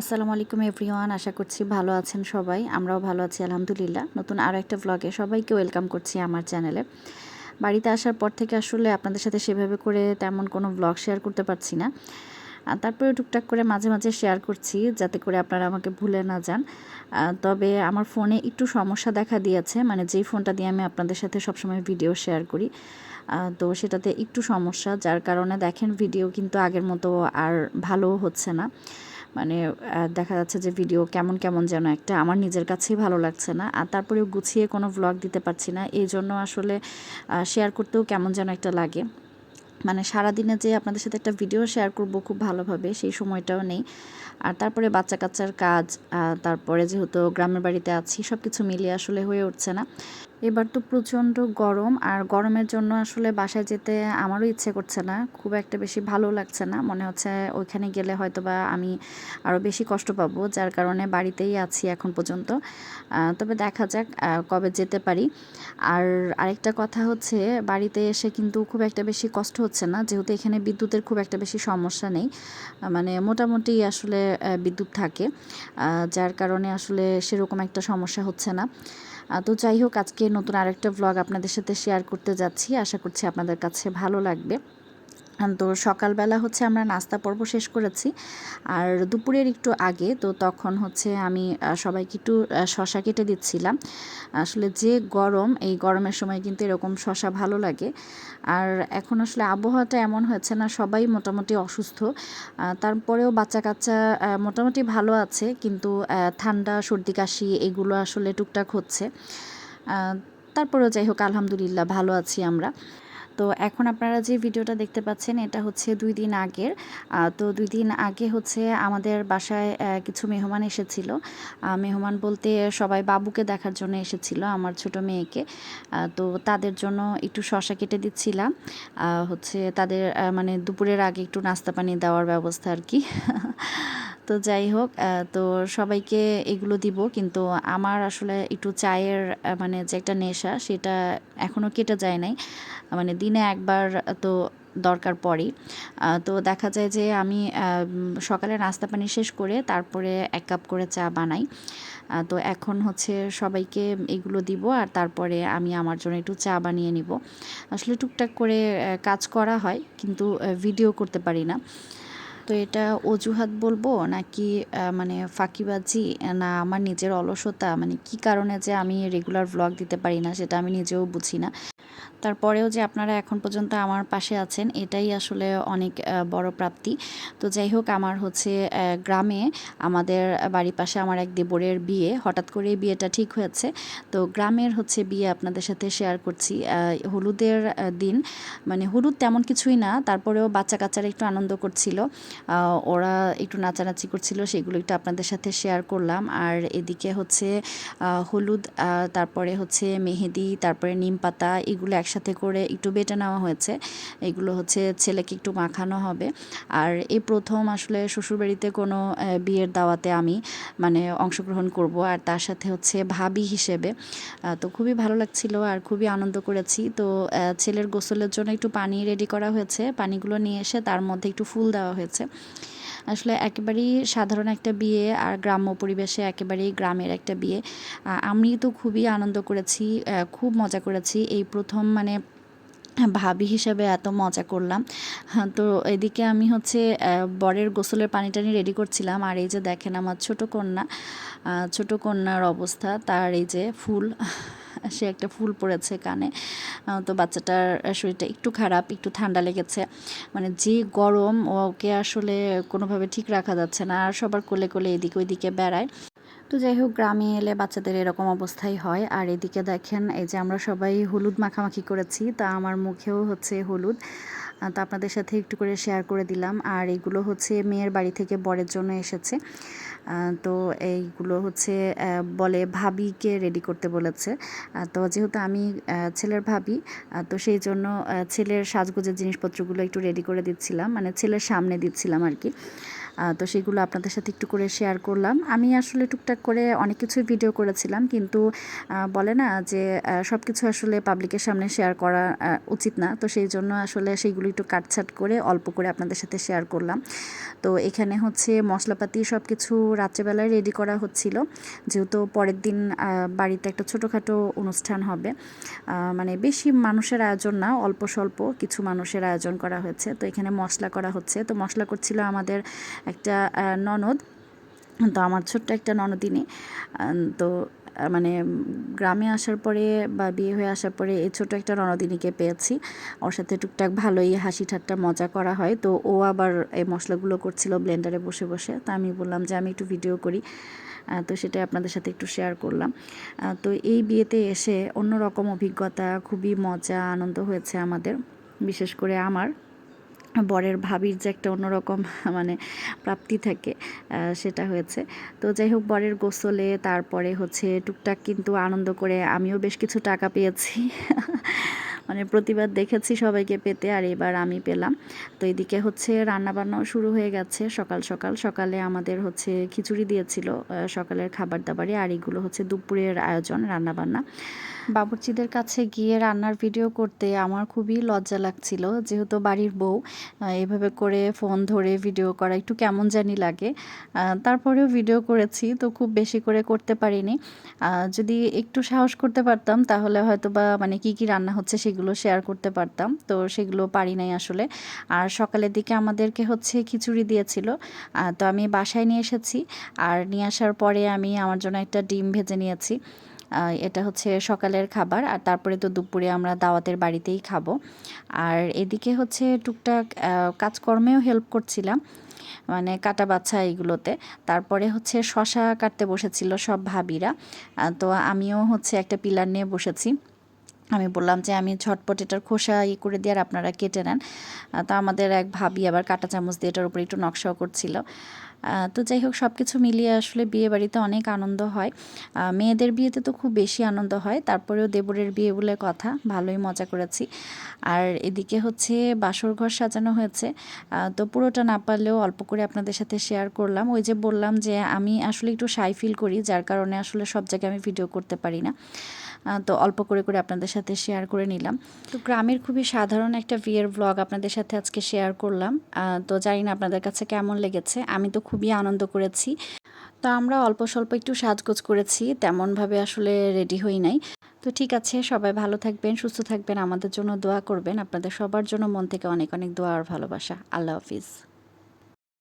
আসসালামু আলাইকুম এভরিওয়ান, আশা করছি ভালো আছেন সবাই। আমরাও ভালো আছি, আলহামদুলিল্লাহ। নতুন আরও একটা ভ্লগে সবাইকে ওয়েলকাম করছি আমার চ্যানেলে বাড়িতে আসার পর থেকে আসলে আপনাদের সাথে সেভাবে করে তেমন কোনো ভ্লগ শেয়ার করতে পারছি না। তারপরে টুকটাক করে মাঝে মাঝে শেয়ার করছি, যাতে করে আপনারা আমাকে ভুলে না যান। তবে আমার ফোনে একটু সমস্যা দেখা দিয়েছে মানে যেই ফোনটা দিয়ে আমি আপনাদের সাথে সবসময় ভিডিও শেয়ার করি। তো সেটাতে একটু সমস্যা, যার কারণে দেখেন ভিডিও কিন্তু আগের মতো আর ভালো হচ্ছে না। মানে দেখা যাচ্ছে যে ভিডিও কেমন কেমন যেন একটা আমার নিজের কাছেই ভালো লাগছে না। আর তারপরেও গুছিয়ে কোনো ভ্লগ দিতে পারছি না। এই জন্য আসলে শেয়ার করতেও কেমন যেন একটা লাগে। মানে সারাদিনে যে আপনাদের সাথে একটা ভিডিও শেয়ার করব খুব ভালোভাবে, সেই সময়টাও নেই। আর তারপরে বাচ্চা কাচ্চার কাজ তারপরে যেহেতু গ্রামের বাড়িতে আছি সব কিছু মিলিয়ে আসলে হয়ে উঠছে না। এবার তো প্রচণ্ড গরম আর গরমের জন্য আসলে বাসায় যেতে আমারও ইচ্ছে করছে না। খুব একটা বেশি ভালো লাগছে না। মনে হচ্ছে ওইখানে গেলে হয়তো বা আমি আরও বেশি কষ্ট পাবো, যার কারণে বাড়িতেই আছি এখন পর্যন্ত। তবে দেখা যাক কবে যেতে পারি। আর আরেকটা কথা হচ্ছে, বাড়িতে এসে কিন্তু খুব একটা বেশি কষ্ট হচ্ছে না। যেহেতু এখানে বিদ্যুতের খুব একটা বেশি সমস্যা নেই। মানে মোটামুটি আসলে বিদ্যুৎ থাকে। যার কারণে আসলে সেরকম একটা সমস্যা হচ্ছে না। তো যাই হোক, আজকে নতুন আরেকটা ব্লগ আপনাদের সাথে শেয়ার করতে যাচ্ছি। আশা করছি আপনাদের কাছে ভালো লাগবে। তো সকালবেলা হচ্ছে আমরা নাস্তা পর্ব শেষ করেছি। আর দুপুরের একটু আগে, তো তখন হচ্ছে আমি সবাইকে একটু শশা কেটে দিচ্ছিলাম। আসলে যে গরম, এই গরমের সময় কিন্তু এরকম শশা ভালো লাগে। আর এখন আসলে আবহাওয়াটা এমন হয়েছে না, সবাই মোটামুটি অসুস্থ। তারপরেও বাচ্চা কাচ্চা মোটামুটি ভালো আছে, কিন্তু ঠান্ডা, সর্দি, কাশি এগুলো আসলে টুকটাক হচ্ছে। তারপরেও যাই হোক, আলহামদুলিল্লাহ ভালো আছি আমরা। তো এখন আপনারা যে ভিডিওটা দেখতে পাচ্ছেন, এটা হচ্ছে দুই দিন আগের। তো দুই দিন আগে হচ্ছে আমাদের বাসায় কিছু মেহমান এসেছিল। মেহমান বলতে সবাই বাবুকে দেখার জন্য এসেছিল, আমার ছোট মেয়েকে। তো তাদের জন্য একটু শশা কেটে দিচ্ছিলাম। হচ্ছে তাদের মানে দুপুরের আগে একটু নাস্তা পানি দেওয়ার ব্যবস্থা আর কি। তো যাই হোক তো সবাইকে এগুলো দিব। কিন্তু আমার আসলে একটু চায়ের মানে যে একটা নেশা, সেটা এখনও কেটে যায় নাই। মানে দিনে একবার তো দরকার পড়েই তো দেখা যায় যে আমি সকালে নাস্তা পানি শেষ করে তারপরে এক কাপ করে চা বানাই। তো এখন হচ্ছে সবাইকে এগুলো দিব আর তারপরে আমি আমার জন্য একটু চা বানিয়ে নিব। আসলে টুকটাক করে কাজ করা হয়, কিন্তু ভিডিও করতে পারি না। তো এটা অজুহাত বলব নাকি মানে ফাঁকিবাজি? না, আমার নিজের অলসতা মানে কি কারণে যে আমি রেগুলার ভ্লগ দিতে পারি না, সেটা আমি নিজেও বুঝি না। তারপরেও যে আপনারা এখন পর্যন্ত আমার পাশে আছেন, এটাই আসলে অনেক বড় প্রাপ্তি। তো যাই হোক, আমার হচ্ছে গ্রামে আমাদের বাড়ির পাশে আমার এক দেবরের বিয়ে, হঠাৎ করে বিয়েটা ঠিক হয়েছে। তো গ্রামের হচ্ছে বিয়ে আপনাদের সাথে শেয়ার করছি। হলুদের দিন মানে হলুদ তেমন কিছুই না, তারপরেও বাচ্চা কাচ্চারা একটু আনন্দ করছিল। ওরা একটু নাচানাচি করছিল, সেগুলো একটু আপনাদের সাথে শেয়ার করলাম। আর এদিকে হচ্ছে হলুদ তারপরে হচ্ছে মেহেদি, তারপরে নিম পাতা, এগুলো একসাথে করে একটু বেটে নেওয়া হয়েছে। এগুলো হচ্ছে ছেলেকে একটু মাখানো হবে। আর এই প্রথম আসলে শ্বশুরবাড়িতে কোনো বিয়ের দাওয়াতে আমি মানে অংশগ্রহণ করব। আর তার সাথে হচ্ছে ভাবি হিসেবে তো খুবই ভালো লাগছিল আর খুবই আনন্দ করেছি। তো ছেলের গোসলের জন্য একটু পানি রেডি করা হয়েছে। পানিগুলো নিয়ে এসে তার মধ্যে একটু ফুল দেওয়া হয়েছে। আসলে একেবারেই সাধারণ একটা বিয়ে আর গ্রাম্য পরিবেশে একেবারেই গ্রামের একটা বিয়ে। আমি তো খুবই আনন্দ করেছি খুব মজা করেছি। এই প্রথম মানে ভাবি হিসাবে এত মজা করলাম। হ্যাঁ, তো এদিকে আমি হচ্ছে বরের গোসলের পানি টানি রেডি করছিলাম। আর এই যে দেখেন আমার ছোট কন্যা ছোট কন্যার অবস্থা তার এই যে ফুল। সে একটা ফুল পড়েছে কানে। তো বাচ্চাটার শরীরটা একটু খারাপ, একটু ঠান্ডা লেগেছে। মানে যে গরম ওকে আসলে কোনোভাবে ঠিক রাখা যাচ্ছে না, আর সবার কোলে কোলে এদিকে ওইদিকে বেড়ায়। তো যাই হোক, গ্রামে এলে বাচ্চাদের এরকম অবস্থাই হয়। আর এদিকে দেখেন, এই যে আমরা সবাই হলুদ মাখামাখি করেছি, তা আমার মুখেও হচ্ছে হলুদ। তো আপনাদের সাথে একটু করে শেয়ার করে দিলাম। আর এগুলো হচ্ছে মেয়ের বাড়ি থেকে বরের জন্য এসেছে। তো এইগুলো হচ্ছে বলে ভাবিকে রেডি করতে বলেছে। তো যেহেতু আমি ছেলের ভাবি তো সেই জন্য ছেলের সাজগোজের জিনিসপত্রগুলো একটু রেডি করে দিচ্ছিলাম মানে ছেলের সামনে দিচ্ছিলাম আর কি। তো সেগুলো আপনাদের সাথে একটু করে শেয়ার করলাম। আমি আসলে টুকটাক করে অনেক কিছুই ভিডিও করেছিলাম, কিন্তু বলে না যে সব কিছু আসলে পাবলিকের সামনে শেয়ার করা উচিত না। তো সেই জন্য আসলে সেইগুলো একটু কাটছাট করে অল্প করে আপনাদের সাথে শেয়ার করলাম। তো এখানে হচ্ছে মশলাপাতি সব কিছু রাত্রেবেলায় রেডি করা হচ্ছিল। যেহেতু পরের দিন বাড়িতে একটা ছোটোখাটো অনুষ্ঠান হবে। মানে বেশি মানুষের আয়োজন না, অল্প স্বল্প কিছু মানুষের আয়োজন করা হয়েছে। তো এখানে মশলা করা হচ্ছে। তো মশলা করছিল আমাদের একটা ননদ। তো আমার ছোট্ট একটা ননদিনী। তো মানে গ্রামে আসার পরে বা বিয়ে হয়ে আসার পরে এই ছোট একটা ননদিনীকে পেয়েছি। ওর সাথে টুকটাক ভালোই হাসি ঠাট্টা মজা করা হয়। তো ও আবার এই মশলাগুলো করছিল ব্লেন্ডারে বসে বসে। তো আমি বললাম যে, আমি একটু ভিডিও করি। তো সেটাই আপনাদের সাথে একটু শেয়ার করলাম। তো এই বিয়েতে এসে অন্যরকম অভিজ্ঞতা, খুবই মজা, আনন্দ হয়েছে আমাদের। বিশেষ করে আমার। বরের ভাবির যে একটা অন্যরকম মানে প্রাপ্তি থাকে সেটা হয়েছে। তো যাই হোক, বরের গোসলে, তারপরে হচ্ছে টুকটাক কিন্তু আনন্দ করে আমিও বেশ কিছু টাকা পেয়েছি। মানে প্রতিবার দেখেছি সবাইকে পেতে, আর এবার আমি পেলাম। তো এদিকে হচ্ছে রান্নাবান্নাও শুরু হয়ে গেছে সকাল সকাল। সকালে আমাদের হচ্ছে খিচুড়ি দিয়েছিল সকালের খাবার দাবারে আর এগুলো হচ্ছে দুপুরের আয়োজন, রান্নাবান্না। বাবুর্চিদের কাছে গিয়ে রান্নার ভিডিও করতে আমার খুবই লজ্জা লাগছিল। যেহেতু বাড়ির বউ এভাবে করে ফোন ধরে ভিডিও করা একটু কেমন জানি লাগে। তারপরেও ভিডিও করেছি, তো খুব বেশি করে করতে পারিনি। যদি একটু সাহস করতে পারতাম, তাহলে হয়তো বা মানে কি কি রান্না হচ্ছে সেগুলো শেয়ার করতে পারতাম। তো সেগুলো পারি নাই আসলে। আর সকালের দিকে আমাদেরকে হচ্ছে খিচুড়ি দিয়েছিল। তো আমি বাসায় নিয়ে এসেছি। আর নিয়ে আসার পরে আমি আমার জন্য একটা ডিম ভেজে নিয়েছি। এটা হচ্ছে সকালের খাবার। আর তারপরে তো দুপুরে আমরা দাওয়াতের বাড়িতেই খাব। আর এদিকে হচ্ছে টুকটাক কাজকর্মেও হেল্প করছিলাম। মানে কাটা বাচ্চা এইগুলোতে। তারপরে হচ্ছে শশা কাটতে বসেছিল সব ভাবিরা। তো আমিও হচ্ছে একটা পিলার নিয়ে বসেছি। আমি বললাম যে আমি ঝটপট এটার খোসা ই করে দিয়ে আর আপনারা কেটে নেন। তো আমাদের এক ভাবি আবার কাঁটা চামচ দিয়ে এটার উপরে একটু নকশাও করছিল। তো যাই হোক সব কিছু মিলিয়ে আসলে বিয়ে বাড়িতে অনেক আনন্দ হয়। মেয়েদের বিয়েতে তো খুব বেশি আনন্দ হয়, তারপরেও দেবরের বিয়ে বলে কথা, ভালোই মজা করেছি। আর এদিকে হচ্ছে বাসর ঘর সাজানো হয়েছে। তো পুরোটা না পারলেও অল্প করে আপনাদের সাথে শেয়ার করলাম। ওই যে বললাম যে আমি আসলে একটু সাই ফিল করি, যার কারণে আসলে সব জায়গায় আমি ভিডিও করতে পারি না। তো অল্প করে করে আপনাদের সাথে শেয়ার করে নিলাম। তো গ্রামের খুবই সাধারণ একটা বিয়ের ব্লগ আপনাদের সাথে আজকে শেয়ার করলাম। তো জানি না আপনাদের কাছে কেমন লেগেছে, আমি তো খুবই আনন্দ করেছি। তো আমরা অল্প স্বল্প একটু সাজগোজ করেছি তেমনভাবে আসলে রেডি হই নাই। তো ঠিক আছে, সবাই ভালো থাকবেন, সুস্থ থাকবেন, আমাদের জন্য দোয়া করবেন। আপনাদের সবার জন্য মন থেকে অনেক অনেক দোয়া আর ভালোবাসা। আল্লাহ হাফিজ।